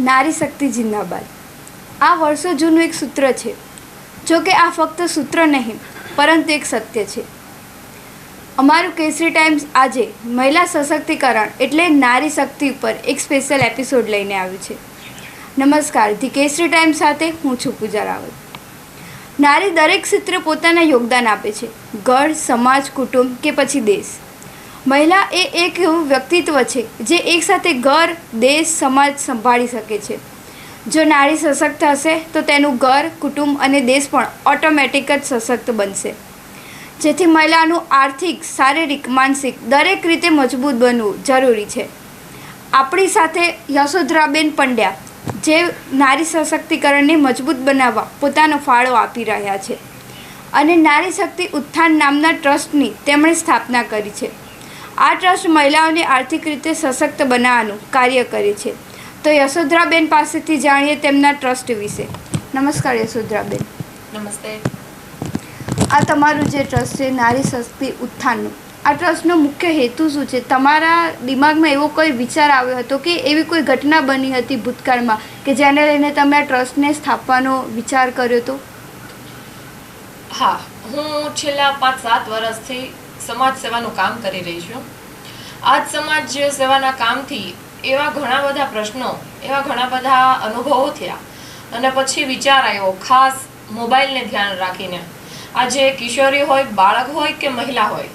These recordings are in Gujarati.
નારી શક્તિ જિંદાબાદ. આ વર્ષો જૂનું એક સૂત્ર છે. જો કે આ ફક્ત સૂત્ર નહીં, પરંતુ એક સત્ય છે. અમારું કેસરી ટાઈમ્સ આજે મહિલા સશક્તિકરણ એટલે નારી શક્તિ ઉપર એક સ્પેશિયલ એપિસોડ લઈને આવ્યું છે. નમસ્કાર, ધી કેસરી ટાઈમ્સ સાથે હું છું પૂજા રાવલ. નારી દરેક ક્ષેત્રે પોતાના યોગદાન આપે છે. ઘર, સમાજ, કુટુંબ કે પછી દેશ. મહિલા એ એક એવું વ્યક્તિત્વ છે જે એકસાથે ઘર, દેશ, સમાજ સંભાળી શકે છે. જો નારી સશક્ત હશે, તો તેનું ઘર, કુટુંબ અને દેશ પણ ઓટોમેટિક જ સશક્ત બનશે. જેથી મહિલાનું આર્થિક, શારીરિક, માનસિક દરેક રીતે મજબૂત બનવું જરૂરી છે. આપણી સાથે યશોધરાબેન પંડ્યા, જે નારી સશક્તિકરણને મજબૂત બનાવવા પોતાનો ફાળો આપી રહ્યા છે. અને નારી શક્તિ ઉત્થાન નામના ટ્રસ્ટની તેમણે સ્થાપના કરી છે. આ ટ્રસ્ટ મહિલાઓને આર્થિક રીતે સશક્ત બનાવવાનું કાર્ય કરે છે. તો યશોધરાબેન પાસેથી જાણીએ તેમના ટ્રસ્ટ વિશે. નમસ્કાર યશોધરાબેન. નમસ્તે. આ તમારું જે ટ્રસ્ટ છે નારી શક્તિ ઉત્થાનનું આ ટ્રસ્ટનો મુખ્ય હેતુ શું છે? તમારા દિમાગમાં એવો કોઈ વિચાર આવ્યો હતો કે એવી કોઈ ઘટના બની હતી ભૂતકાળમાં કે જેને લઈને તમે આ ટ્રસ્ટને સ્થાપવાનો વિચાર કર્યો હતો? હા હું છેલ્લા પાંચ સાત વર્ષથી સમાજ સેવાનું કામ કરી રહી છું. આ જ સમાજ સેવાના કામથી એવા ઘણા બધા પ્રશ્નો, એવા ઘણા બધા અનુભવો થયા. અને પછી વિચાર આવ્યો, ખાસ મોબાઈલને ધ્યાન રાખીને. આજે કિશોરી હોય, બાળક હોય કે મહિલા હોય,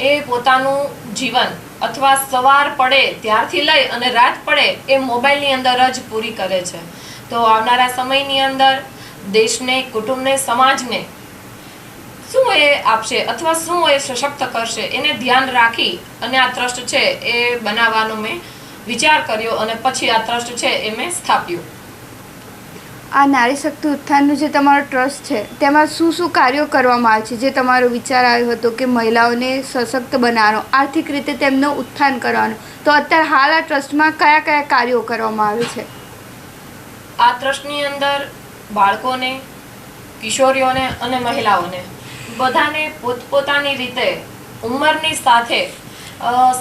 એ પોતાનું જીવન અથવા સવાર પડે ત્યારથી લઈ અને રાત પડે એ મોબાઈલની અંદર જ પૂરી કરે છે. તો આવનારા સમયની અંદર દેશને, કુટુંબને, સમાજને શું એ આપશે અથવા શું એ સશક્ત કરશે એને ધ્યાન રાખી અને આ ટ્રસ્ટ છે એ બનાવવાનો મેં વિચાર કર્યો અને પછી આ ટ્રસ્ટ છે એ મેં સ્થાપ્યું. આ નારી શક્તિ ઉત્થાનનું જે તમારો ટ્રસ્ટ છે તેમાં શું શું કાર્યો કરવામાં આવે છે? જે તમારો વિચાર આવ્યો હતો કે મહિલાઓને સશક્ત બનાવવાનો આર્થિક રીતે તેમનું ઉત્થાન કરવાનો. તો અત્યારે હાલ આ ટ્રસ્ટમાં કયા કયા કાર્યો કરવામાં આવે છે? આ ટ્રસ્ટની અંદર બાળકોને કિશોરીઓને અને મહિલાઓને બધાને પોતપોતાની રીતે ઉંમરની સાથે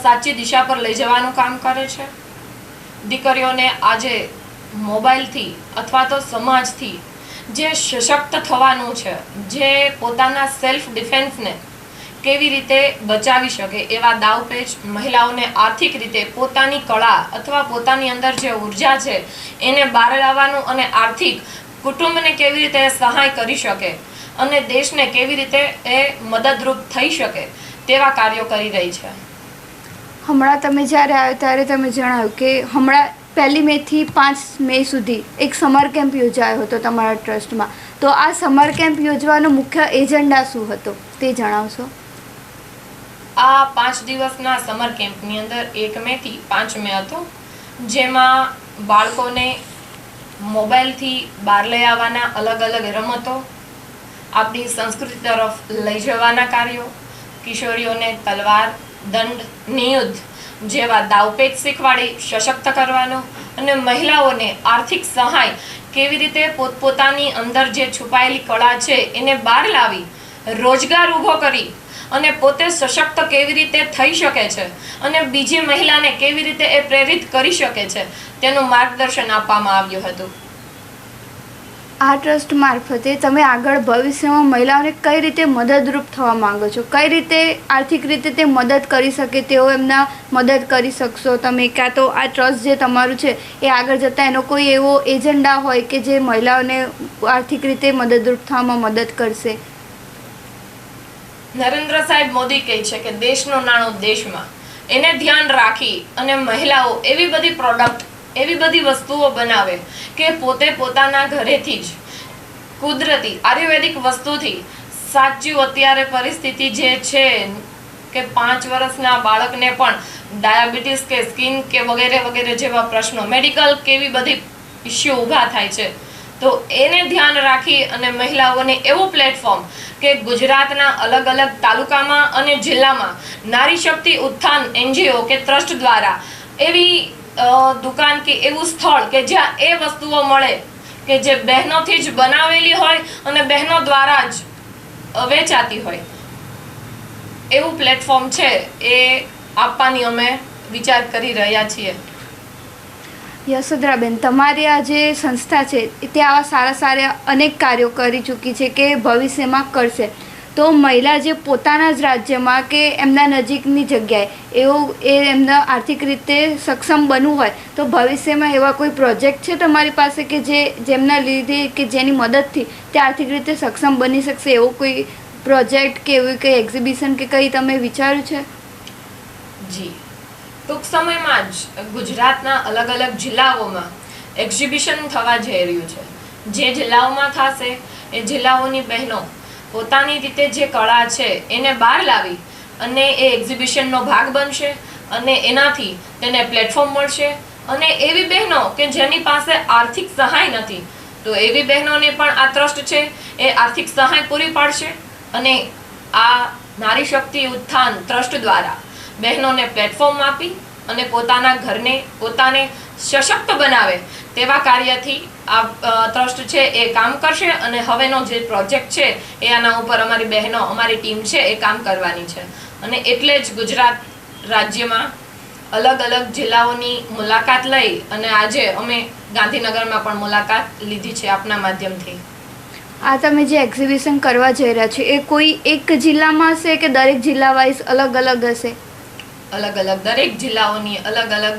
સાચી દિશા પર લઈ જવાનું કામ કરે છે? દીકરીઓને આજે મોબાઈલથી અથવા તો સમાજથી જે સશક્ત થવાનું છે, જે પોતાના સેલ્ફ ડિફેન્સને કેવી રીતે બચાવી શકે એવા દાવપેચ મહિલાઓને આર્થિક રીતે પોતાની કળા અથવા પોતાની અંદર જે ઊર્જા છે એને બહાર લાવવાનું અને આર્થિક કુટુંબને કેવી રીતે સહાય કરી શકે અને દેશને કેવી રીતે એ મદદરૂપ થઈ શકે તેવા કાર્યો કરી રહી છે. હમણાં તમે જ્યારે આવ્યો ત્યારે તમે જણાવ્યું કે હમણાં પહેલી મેથી પાંચ મે સુધી એક સમર કેમ્પ યોજાયો હતો તમારા ટ્રસ્ટમાં. તો આ સમર કેમ્પ યોજવાનો મુખ્ય એજન્ડા શું હતો તે જણાવશો? આ પાંચ દિવસના સમર કેમ્પની અંદર એક મેથી પાંચ મે હતો જેમાં બાળકોને મોબાઈલથી બહાર લઈ આવવાના અલગ અલગ રમતો આપણી સંસ્કૃતિ તરફ લઈ જવાના કાર્યો, કિશોરીઓને તલવાર, દંડ, નિયુદ્ધ જેવા દાવપેચ શીખવાડી સશક્ત કરવાનો અને મહિલાઓને આર્થિક સહાય કેવી રીતે પોતપોતાની અંદર જે છુપાયેલી કળા છે એને બહાર લાવી, રોજગાર ઊભો કરી અને પોતે સશક્ત કેવી રીતે થઈ શકે છે અને બીજી મહિલાને કેવી રીતે એ પ્રેરિત કરી શકે છે, તેનું માર્ગદર્શન આપવામાં આવ્યું હતું. આ ટ્રસ્ટ મારફતે તમે આગળ ભવિષ્યમાં મહિલાઓને કઈ રીતે મદદરૂપ થવા માંગો છો? કઈ રીતે આર્થિક રીતે તે મદદ કરી શકે? તેઓ એમના મદદ કરી શકશો? તમે કાં તો આ ટ્રસ્ટ જે તમારું છે, એ આગળ જતાં એનો કોઈ એવો એજન્ડા હોય કે જે મહિલાઓને આર્થિક રીતે મદદરૂપ થવામાં મદદ કરશે? નરેન્દ્ર સાહેબ મોદી કહે છે કે દેશનો નાણો દેશમાં. એને ધ્યાન રાખી અને મહિલાઓ એવી બધી પ્રોડક્ટ એવી બધી વસ્તુઓ બનાવે કે પોતે પોતાના ઘરેથી જ કુદરતી, આયુર્વેદિક વસ્તુથી. સાચું અત્યારે પરિસ્થિતિ જે છે કે પાંચ વર્ષના બાળકને પણ ડાયાબિટીસ કે સ્કિન કે વગેરે વગેરે જેવા પ્રશ્નો, મેડિકલ કેવી બધી ઇસ્યુ ઊભા થાય છે. તો એને ધ્યાન રાખી અને મહિલાઓને એવું પ્લેટફોર્મ કે ગુજરાતના અલગ અલગ તાલુકામાં અને જિલ્લામાં નારી શક્તિ ઉત્થાન એનજીઓ કે ટ્રસ્ટ દ્વારા એવી દુકાન કે એવું સ્થળ કે જ્યાં એ વસ્તુઓ મળે કે જે બહેનોથી જ બનાવેલી હોય અને બહેનો દ્વારા જ વેચાતી હોય. એવું પ્લેટફોર્મ છે એ આપવાની અમે વિચાર કરી રહ્યા છીએ. યશોધરાબેન, તમારી આ જે સંસ્થા છે તે આવા સારા સારા અનેક કાર્યો કરી ચૂકી છે કે ભવિષ્યમાં કરશે. તો મહિલા જે પોતાના જ રાજ્યમાં કે એમના નજીકની જગ્યાએ, એવું એ એમના આર્થિક રીતે સક્ષમ બનવું હોય, તો ભવિષ્યમાં એવા કોઈ પ્રોજેક્ટ છે તમારી પાસે કે જે, જેમના લીધે કે જેની મદદથી તે આર્થિક રીતે સક્ષમ બની શકશે? એવો કોઈ પ્રોજેક્ટ કે એવી કંઈ એક્ઝિબિશન કે કંઈ તમે વિચાર્યું છે? જી. ટૂંક સમયમાં જ ગુજરાતના અલગ અલગ જિલ્લાઓમાં એક્ઝિબિશન થવા જઈ રહ્યું છે. જે જિલ્લાઓમાં થશે, એ જિલ્લાઓની બહેનો પોતાની રીતે જે કળા છે એને બહાર લાવી અને એ એક્ઝિબિશનનો ભાગ બનશે અને એનાથી તેને પ્લેટફોર્મ મળશે. અને એવી બહેનો કે જેની પાસે આર્થિક સહાય નથી, તો એવી બહેનોને પણ આ ટ્રસ્ટ છે, એ આર્થિક સહાય પૂરી પાડશે અને આ નારી શક્તિ ઉત્થાન ટ્રસ્ટ દ્વારા બહેનોને પ્લેટફોર્મ આપી અને પોતાના ઘરને પોતાને સશક્ત બનાવે તેવા કાર્યથી આ ટ્રસ્ટ છે એ કામ કરશે અને હવેનો જે પ્રોજેક્ટ છે એ આના ઉપર અમારી બહેનો, અમારી ટીમ છે એ કામ કરવાની છે. અને એટલે જ ગુજરાત રાજ્યમાં અલગ અલગ જિલ્લાઓની મુલાકાત લઈ અને આજે અમે ગાંધીનગરમાં પણ મુલાકાત લીધી છે આપના માધ્યમથી. આ તમે જે એક્ઝિબિશન કરવા જઈ રહ્યા છો, એ કોઈ એક જિલ્લામાં હશે કે દરેક જિલ્લા વાઇઝ અલગ અલગ હશે? અલગ અલગ દરેક જિલ્લાઓની અલગ અલગ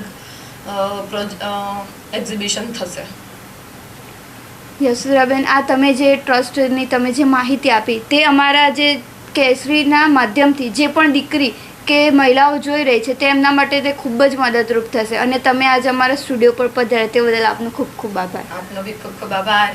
એક્ઝિબિશન થશે. યશુરાબેન આ તમે જે ટ્રસ્ટની તમે જે માહિતી આપી તે અમારા જે કેસરીના માધ્યમથી જે પણ દીકરી કે મહિલાઓ જોઈ રહી છે તે એમના માટે તે ખૂબ જ મદદરૂપ થશે. અને તમે આજે અમારા સ્ટુડિયો પર પધાર્યા તે બદલ આપનો ખૂબ ખૂબ આભાર. આપનો બી ખૂબ ખૂબ આભાર.